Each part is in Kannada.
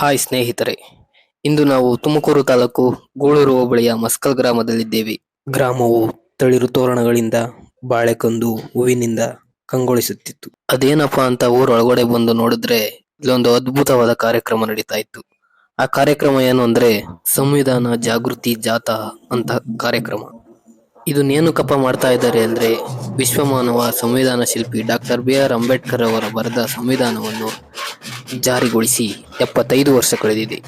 ಹಾಯ್ ಸ್ನೇಹಿತರೆ. ಇಂದು ನಾವು ತುಮಕೂರು ತಾಲೂಕು ಗೂಳೂರು ಹೋಬಳಿಯ ಮಸ್ಕಲ್ ಗ್ರಾಮದಲ್ಲಿದ್ದೇವೆ. ಗ್ರಾಮವು ತಳಿರು ತೋರಣಗಳಿಂದ ಬಾಳೆಕಂದು ಹೂವಿನಿಂದ ಕಂಗೊಳಿಸುತ್ತಿತ್ತು. ಅದೇನಪ್ಪ ಅಂತ ಊರೊಳಗಡೆ ಬಂದು ನೋಡಿದ್ರೆ ಇಲ್ಲೊಂದು ಅದ್ಭುತವಾದ ಕಾರ್ಯಕ್ರಮ ನಡೀತಾ ಇತ್ತು. ಆ ಕಾರ್ಯಕ್ರಮ ಏನು ಅಂದ್ರೆ ಸಂವಿಧಾನ ಜಾಗೃತಿ ಜಾಥಾ ಅಂತ ಕಾರ್ಯಕ್ರಮ. ಇದು ನೇಣುಕಪ್ಪ ಮಾಡ್ತಾ ಇದ್ದಾರೆ ಅಂದ್ರೆ ವಿಶ್ವಮಾನವ ಸಂವಿಧಾನ ಶಿಲ್ಪಿ ಡಾಕ್ಟರ್ ಬಿ ಆರ್ ಅಂಬೇಡ್ಕರ್ ಅವರ ಬರೆದ ಸಂವಿಧಾನವನ್ನು ಜಾರಿಗೊಳಿಸಿ ಎಪ್ಪತ್ತೈದು ವರ್ಷ ಕಳೆದಿದೆ.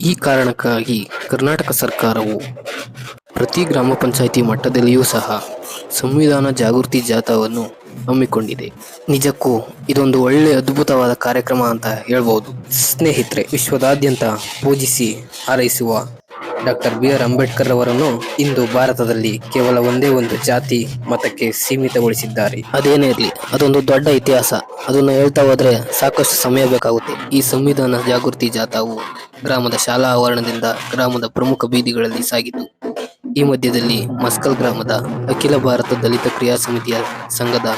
ಈ ಕಾರಣಕ್ಕಾಗಿ ಕರ್ನಾಟಕ ಸರ್ಕಾರವು ಪ್ರತಿ ಗ್ರಾಮ ಪಂಚಾಯಿತಿ ಮಟ್ಟದಲ್ಲಿಯೂ ಸಹ ಸಂವಿಧಾನ ಜಾಗೃತಿ ಜಾಥಾವನ್ನು ಹಮ್ಮಿಕೊಂಡಿದೆ. ನಿಜಕ್ಕೂ ಇದೊಂದು ಒಳ್ಳೆ ಅದ್ಭುತವಾದ ಕಾರ್ಯಕ್ರಮ ಅಂತ ಹೇಳ್ಬೋದು. ಸ್ನೇಹಿತರೆ, ವಿಶ್ವದಾದ್ಯಂತ ಪೂಜಿಸಿ ಹಾರೈಸುವ ಡಾಕ್ಟರ್ ಬಿ ಆರ್ ಅಂಬೇಡ್ಕರ್ ಅವರನ್ನು ಇಂದು ಭಾರತದಲ್ಲಿ ಕೇವಲ ಒಂದೇ ಒಂದು ಜಾತಿ ಮತಕ್ಕೆ ಸೀಮಿತಗೊಳಿಸಿದ್ದಾರೆ. ಅದೇನೇ ಇರಲಿ, ಅದೊಂದು ದೊಡ್ಡ ಇತಿಹಾಸ. ಅದನ್ನು ಹೇಳ್ತಾ ಹೋದ್ರೆ ಸಾಕಷ್ಟು ಸಮಯ ಬೇಕಾಗುತ್ತೆ. ಈ ಸಂವಿಧಾನ ಜಾಗೃತಿ ಜಾಥಾವು ಗ್ರಾಮದ ಶಾಲಾ ಆವರಣದಿಂದ ಗ್ರಾಮದ ಪ್ರಮುಖ ಬೀದಿಗಳಲ್ಲಿ ಸಾಗಿತು. ಈ ಮಧ್ಯದಲ್ಲಿ ಮಸ್ಕಲ್ ಗ್ರಾಮದ ಅಖಿಲ ಭಾರತ ದಲಿತ ಕ್ರಿಯಾ ಸಮಿತಿಯ ಸಂಘದ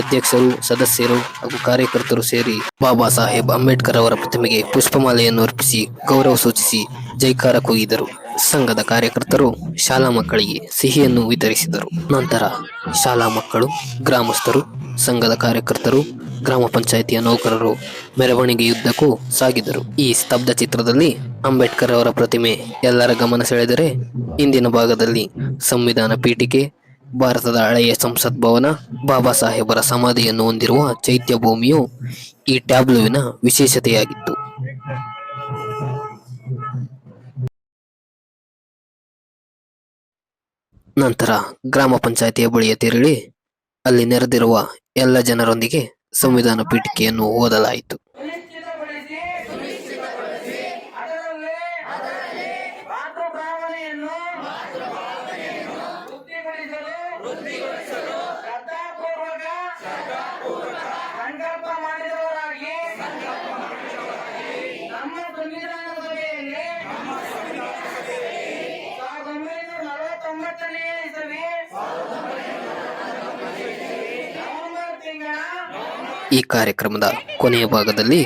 ಅಧ್ಯಕ್ಷರು, ಸದಸ್ಯರು ಹಾಗೂ ಕಾರ್ಯಕರ್ತರು ಸೇರಿ ಬಾಬಾ ಸಾಹೇಬ್ ಅಂಬೇಡ್ಕರ್ ಅವರ ಪ್ರತಿಮೆಗೆ ಪುಷ್ಪಮಾಲೆಯನ್ನು ಅರ್ಪಿಸಿ ಗೌರವ ಸೂಚಿಸಿ ಜೈಕಾರ ಕೂಗಿದರು ಸಂಘದ ಕಾರ್ಯಕರ್ತರು ಶಾಲಾ ಮಕ್ಕಳಿಗೆ ಸಿಹಿಯನ್ನು ವಿತರಿಸಿದರು. ನಂತರ ಶಾಲಾ ಮಕ್ಕಳು, ಗ್ರಾಮಸ್ಥರು, ಸಂಘದ ಕಾರ್ಯಕರ್ತರು, ಗ್ರಾಮ ಪಂಚಾಯಿತಿಯ ನೌಕರರು ಮೆರವಣಿಗೆಯುದ್ದಕ್ಕೂ ಸಾಗಿದರು. ಈ ಸ್ತಬ್ಧ ಚಿತ್ರದಲ್ಲಿ ಅಂಬೇಡ್ಕರ್ ಅವರ ಪ್ರತಿಮೆ ಎಲ್ಲರ ಗಮನ ಸೆಳೆದರೆ ಇಂದಿನ ಭಾಗದಲ್ಲಿ ಸಂವಿಧಾನ ಪೀಠಿಕೆ, ಭಾರತದ ಹಳೆಯ ಸಂಸತ್ ಭವನ, ಬಾಬಾ ಸಾಹೇಬರ ಸಮಾಧಿಯನ್ನು ಹೊಂದಿರುವ ಚೈತ್ಯ ಭೂಮಿಯು ಈ ಟ್ಯಾಬ್ಲುವಿನ ವಿಶೇಷತೆಯಾಗಿತ್ತು. ನಂತರ ಗ್ರಾಮ ಪಂಚಾಯಿತಿಯ ಬಳಿಯ ತೆರಳಿ ಅಲ್ಲಿ ನೆರೆದಿರುವ ಎಲ್ಲ ಜನರೊಂದಿಗೆ ಸಂವಿಧಾನ ಪೀಠಿಕೆಯನ್ನು ಓದಲಾಯಿತು. ಸಂಕಲ್ಪ ಈ ಕಾರ್ಯಕ್ರಮದ ಕೊನೆಯ ಭಾಗದಲ್ಲಿ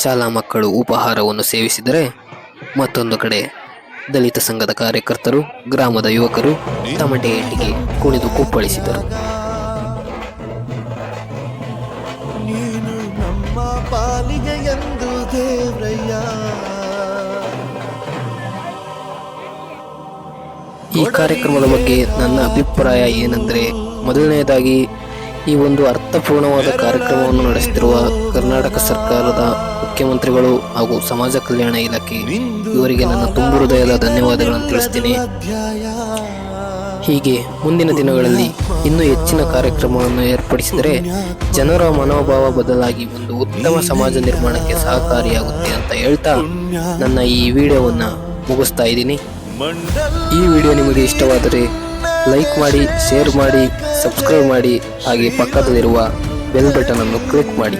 ಶಾಲಾ ಮಕ್ಕಳು ಉಪಹಾರವನ್ನು ಸೇವಿಸಿದರೆ ಮತ್ತೊಂದು ಕಡೆ ದಲಿತ ಸಂಘದ ಕಾರ್ಯಕರ್ತರು ಗ್ರಾಮದ ಯುವಕರು ತಮಟೆ ಏಟಿಗೆ ಕುಣಿದು ಕುಪ್ಪಳಿಸಿದರು. ಈ ಕಾರ್ಯಕ್ರಮದ ಬಗ್ಗೆ ನನ್ನ ಅಭಿಪ್ರಾಯ ಏನಂದ್ರೆ ಮೊದಲನೆಯದಾಗಿ ಈ ಒಂದು ಅರ್ಥಪೂರ್ಣವಾದ ಕಾರ್ಯಕ್ರಮವನ್ನು ನಡೆಸುತ್ತಿರುವ ಕರ್ನಾಟಕ ಸರ್ಕಾರದ ಮುಖ್ಯಮಂತ್ರಿಗಳು ಹಾಗೂ ಸಮಾಜ ಕಲ್ಯಾಣ ಇಲಾಖೆ, ಇವರಿಗೆ ನನ್ನ ತುಂಬು ಹೃದಯದ ಧನ್ಯವಾದಗಳನ್ನು ತಿಳಿಸ್ತೀನಿ. ಹೀಗೆ ಮುಂದಿನ ದಿನಗಳಲ್ಲಿ ಇನ್ನೂ ಹೆಚ್ಚಿನ ಕಾರ್ಯಕ್ರಮವನ್ನು ಏರ್ಪಡಿಸಿದರೆ ಜನರ ಮನೋಭಾವ ಬದಲಾಗಿ ಒಂದು ಉತ್ತಮ ಸಮಾಜ ನಿರ್ಮಾಣಕ್ಕೆ ಸಹಕಾರಿಯಾಗುತ್ತೆ ಅಂತ ಹೇಳ್ತಾ ನನ್ನ ಈ ವಿಡಿಯೋವನ್ನು ಮುಗಿಸ್ತಾ ಇದ್ದೀನಿ. ಈ ವಿಡಿಯೋ ನಿಮಗೆ ಇಷ್ಟವಾದರೆ ಲೈಕ್ ಮಾಡಿ, ಶೇರ್ ಮಾಡಿ ಸಬ್ಸ್ಕ್ರೈಬ್ ಮಾಡಿ ಹಾಗೆ ಪಕ್ಕದಲ್ಲಿರುವ ಬೆಲ್ ಬಟನ್ ಅನ್ನು ಕ್ಲಿಕ್ ಮಾಡಿ.